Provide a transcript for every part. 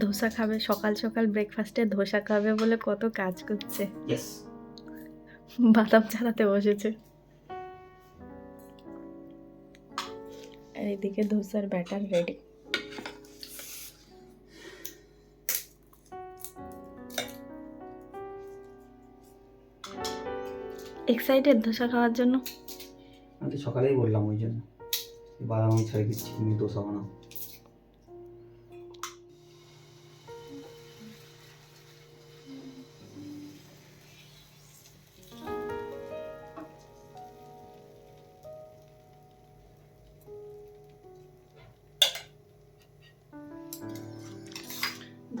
ধোসা খাবে সকাল সকাল ব্রেকফাস্টে ধোসা খাবে বলে কত কাজ করছে। বাদাম ছাড়াতে বসেছে। আর এদিকে ধোসার ব্যাটার রেডি এক্সাইটেড ধোসা খাওয়ার জন্য? আমি তো সকালেই বললাম ওই জন্য। বাদাম আমি ছেড়ে দিচ্ছি তুমি দোসা বানাও।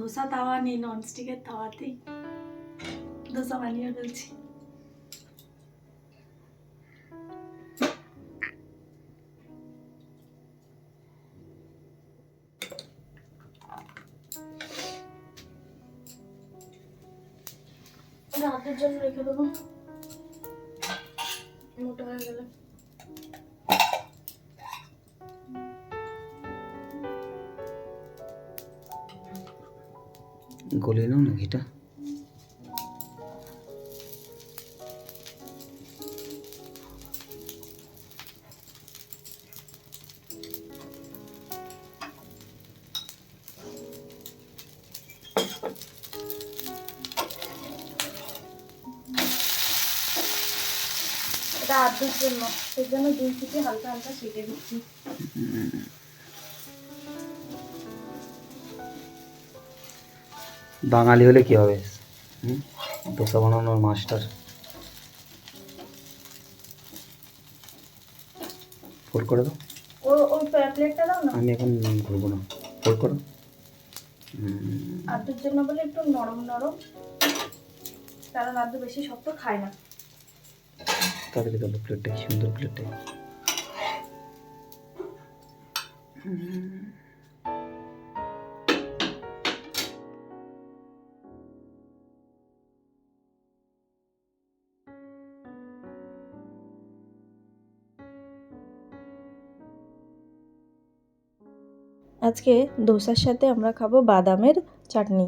ধোসা তাওয়া নেই, ননস্টিকের তাওয়াতেই। ধোসা বানিয়ে ফেলছি। রাতের জন্য রেখে দেবো। মোটা হয়ে গেলে। গলিয়ে নাও না ঘিটা এটা আর্ধের জন্য সেই জন্য দুই থেকে হালকা হালকা সেঁকে দিচ্ছি। বাঙালি হলে কি হবে? দোসা বানানোর মাস্টার। ফোল্ড করে দাও। ও ওই প্লেটটা দাও না? আমি এখন ঘুরবো না। ফোল্ড করো। আর্ধের জন্য বলে একটু নরম নরম। কারণ আর্ধ বেশি শক্ত খায় না। তোলো প্লেটটা কি সুন্দর প্লেটটা আজকে ধোসার সাথে আমরা খাব বাদামের চাটনি।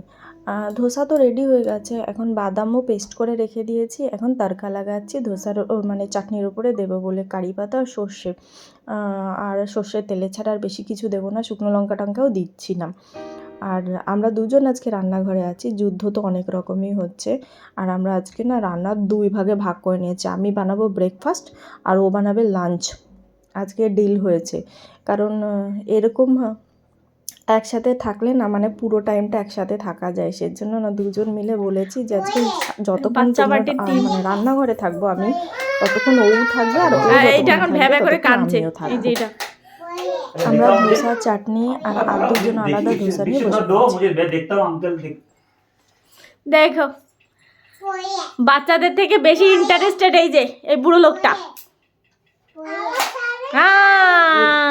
ধোসা তো রেডি হয়ে গেছে। এখন বাদামও পেস্ট করে রেখে দিয়েছি। এখন তারকা লাগাচ্ছি, ধোসার মানে চাটনির উপরে দেবো বলে। কারি পাতা আর সর্ষে। আর সর্ষের তেলে ছাড়া আর বেশি কিছু দেবো না, শুকনো লঙ্কা টঙ্কাও দিচ্ছি না। আর আমরা দুজন আজকে রান্নাঘরে আছি। যুদ্ধ তো অনেক রকমই হচ্ছে। আর আমরা আজকে না রান্নার দুই ভাগে ভাগ করে নিয়েছি। আমি বানাবো ব্রেকফাস্ট আর ও বানাবে লাঞ্চ আজকে ডিল হয়েছে। কারণ এরকম একসাথে থাকলে না মানে পুরো টাইমটা একসাথে থাকা যায় সেজন্য না দুজন মিলে বলেছি যে আজকে যতক্ষণ। মানে রান্নাঘরে থাকব আমি ততক্ষণ ও থাকবে আর এইটা এখন থাকবে করে কাঁদছে আমিও এই থাকব। যে এটা আমরা ধোসা চাটনি আর আদ্যুর জন্য আলাদা ধোসা নিয়ে বসে দেখো বাচ্চাদের থেকে বেশি ইন্টারেস্টেড এই যে এই বুড়ো লোকটা হ্যাঁ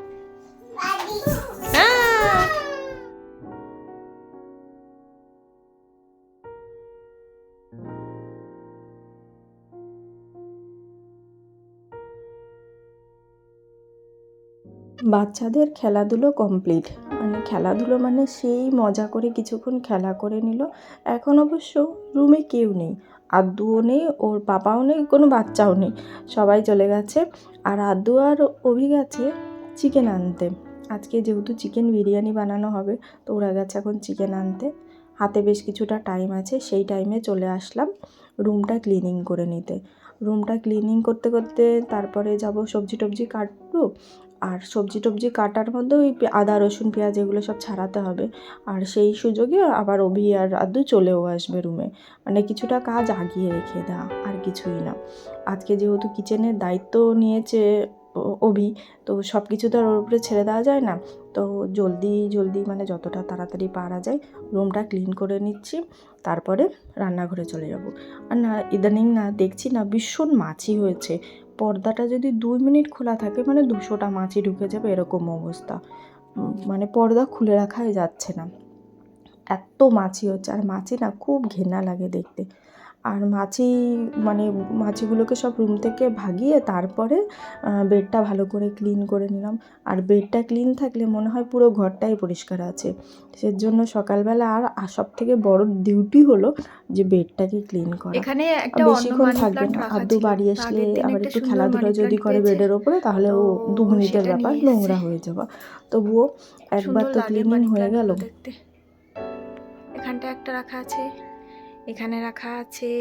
বাচ্চাদের খেলাধুলো কমপ্লিট মানে খেলাধুলো মানে সেই মজা করে কিছুক্ষণ খেলা করে নিল। এখন অবশ্য রুমে কেউ নেই। আদ্যুও নেই, ওর বাবাও নেই, কোনো বাচ্চাও নেই। সবাই চলে গেছে। আর আদ্যু আর অভি গেছে চিকেন আনতে। আজকে যেহেতু চিকেন বিরিয়ানি বানানো হবে, তো ওরা গেছে এখন চিকেন আনতে। হাতে বেশ কিছুটা টাইম আছে, সেই টাইমে চলে আসলাম রুমটা ক্লিনিং করে নিতে। রুমটা ক্লিনিং করতে করতে তারপরে যাব সবজি টবজি কাটবো। আর সবজি টবজি কাটার মধ্যে ওই আদা, রসুন, পেঁয়াজ এগুলো সব ছাড়াতে হবে। আর সেই সুযোগে আবার অভি আর আদু চলেও আসবে রুমে মানে কিছুটা কাজ আগিয়ে রেখে দেওয়া আর কিছুই না। আজকে যেহেতু কিচেনের দায়িত্ব নিয়েছে অভি, তো সব কিছু তো আর ওর উপরে ছেড়ে দেওয়া যায় না। তো জলদি জলদি মানে যতটা তাড়াতাড়ি পারা যায় রুমটা ক্লিন করে নিচ্ছি। তারপরে রান্নাঘরে চলে যাব। আর না, ইদানিং না দেখছি না ভীষণ মাছি হয়েছে। পর্দাটা যদি দুই মিনিট খোলা থাকে মানে দুশোটা মাছি ঢুকে যাবে এরকম অবস্থা। মানে পর্দা খুলে রাখাই যাচ্ছে না। এত মাছি হচ্ছে, আর মাছি না খুব ঘেনা লাগে দেখতে। আর মাছি মানে মাছিগুলোকে সব রুম থেকে ভাগিয়ে তারপরে বেডটা ভালো করে ক্লিন করে নিলাম। আর বেডটা ক্লিন থাকলে মনে হয় পুরো ঘরটাই পরিষ্কার আছে। সেজন্য সকালবেলা আর সব থেকে বড় ডিউটি হলো যে বেডটাকে ক্লিন করা। এখানে একটা বেশিক্ষণ থাকবে না। আদ্দু বাড়ি আসলে আবার একটু খেলাধুলা যদি করে বেডের ওপরে তাহলে ও দু মিনিটের ব্যাপার নোংরা হয়ে যাবে। তবুও একবার তো ক্লিনিং হয়ে গেল। এখানটা একটা রাখা আছে। এখানে রাখা আছে।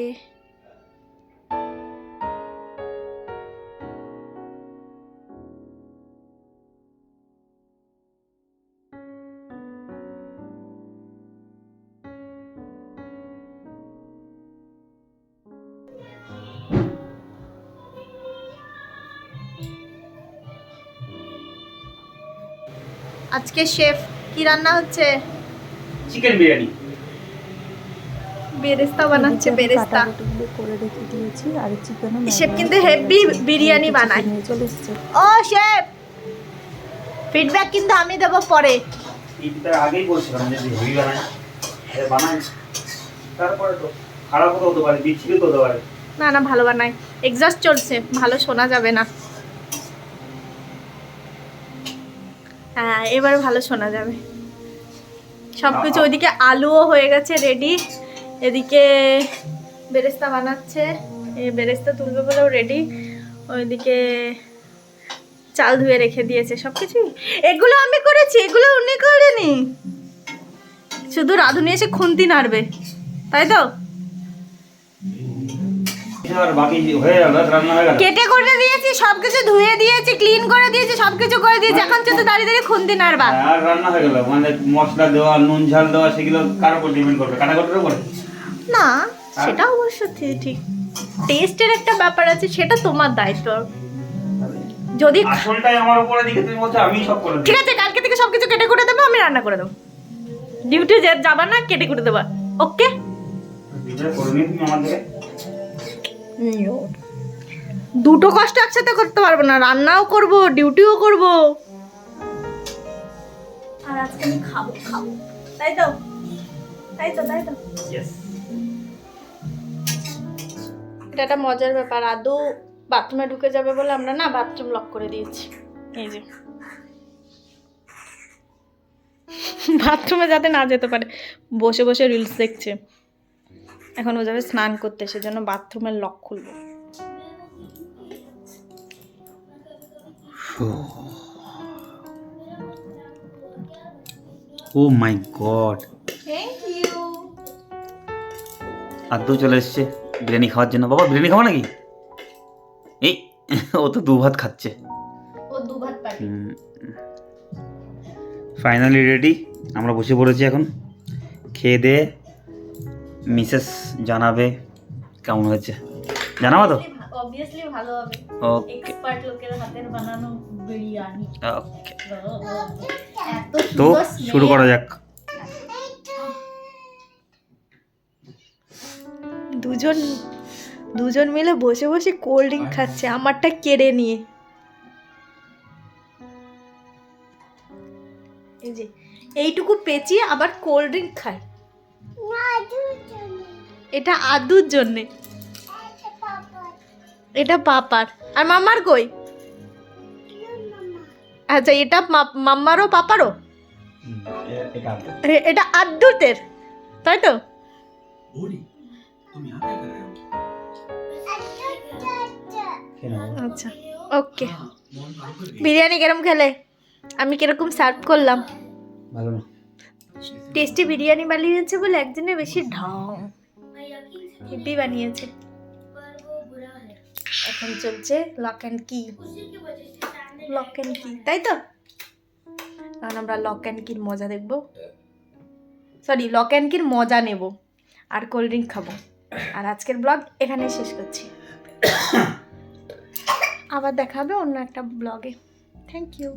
আজকে শেফ কি রান্না হচ্ছে? চিকেন বিরিয়ানি। বেরেস্তা বানাচ্ছে বেরেস্তা। করে রেখে দিয়েছি আর চিকেনও শেফ কিন্তু হেভি বিরিয়ানি বানায়। চলে এসছে। ও শেফ! ফিডব্যাক কিন্তু আমি দেবো পরে। ঈদটার আগেই বলছিলাম যে হেভি বানায় বানায় তারপরে তো খারাপও তো হতে পারে বিচ্ছিরি তো হতে পারে। না না ভালো বানাই এক্সস্ট চলছে ভালো শোনা যাবে না। হ্যাঁ এবার ভালো শোনা যাবে। সব কিছু ওইদিকে আলুও হয়ে গেছে রেডি। এদিকে বেরেস্তা বানাচ্ছে। বেরেস্তা তুলবে বলেও রেডি ওইদিকে চাল ধুয়ে রেখে দিয়েছে সব কিছুই এগুলো আমি করেছি এগুলো উনি করেনি। শুধু রাঁধুনি এসে খুন্তি নাড়বে তাই তো? হয়ে হয়ে কেটে করে দিয়েছি সবকিছু ধুয়ে দিয়েছি ক্লিন করে দিয়েছি সবকিছু করে দিয়েছি। এখন শুধু দাঁড়িয়ে দাঁড়িয়ে খুন্তি নাড়বা। আর রান্না হয়ে গেল। মানে মশলা দেওয়া নুন ঝাল দেওয়া সেগুলো কার উপর ডিপেন্ড করবে? কাটাকুটির উপরে? না সেটা অবশ্য ঠিক টেস্টের একটা ব্যাপার আছে সেটা তোমার দায়িত্ব। যদি আসলটাই আমার উপরে দিকে তুমি বলছো আমি সব করে ঠিক আছে কালকে থেকে সবকিছু কেটে কুটে দেবো আমি রান্না করে দেবো। ডিউটি যে যাবা না কেটে কুটে দেবা। ওকে? দুটো কষ্ট একসাথে করতে পারব না রান্নাও করব ডিউটিও করব। আর আজকে আমি খাব খাব। তাই তো? তাই তো তাই তো? ইয়েস এটা একটা মজার ব্যাপার। আদৌ বাথরুমে ঢুকে যাবে বলে আমরা না বাথরুম লক করে দিয়েছি। এই যে। বাথরুমে যাতে না যেতে পারে। বসে বসে রিলস দেখছে। এখন ও যাবে স্নান করতে সেজন্য বাথরুমের লক খুলবো। ও my God thank you Addu চলে এসছে। বিরিয়ানি খাওয়ার জন্য বাবা বিরিয়ানি খাব নাকি? এই ও তো দু ভাত খাচ্ছে। ও দু ভাত পারি ফাইনালি রেডি আমরা বসে পড়েছি এখন। খেয়ে দিয়ে মিসেস জানাবে কেমন হয়েছে। জানাব তো? অবভিয়াসলি ভালো হবে। ওকে এক্সপার্ট লোকের হাতের বানানো বিরিয়ানি। ওকে তো শুরু করা যাক। দুজন দুজন মিলে বসে বসে কোল্ড ড্রিঙ্ক খাচ্ছে আমারটা কেড়ে নিয়ে। এই যে এইটুকু পেঁচিয়ে আবার কোল্ড ড্রিঙ্ক খায়। এটা আদুর জন্যে। এটা পাপার। আর মামার কই? আচ্ছা এটা মা- মাম্মারও পাপারও? এটা আদ্যুতের তাই তো? আচ্ছা ওকে। বিরিয়ানি কিরম খেলে? আমি কীরকম সার্ভ করলাম। ভালো না। টেস্টি বিরিয়ানি বানিয়েছে বলে একজনে বেশি ঢং। হেভি বানিয়েছে। এখন চলছে lock and key lock and key তাই তো? এখন আমরা লক অ্যান্ড কির মজা দেখব। সরি লক অ্যান্ড কির মজা নেব। আর কোল্ড ড্রিঙ্ক খাব। আর আজকের ব্লগ এখানে শেষ করছি। আবার দেখা হবে অন্য একটা ব্লগে। Thank you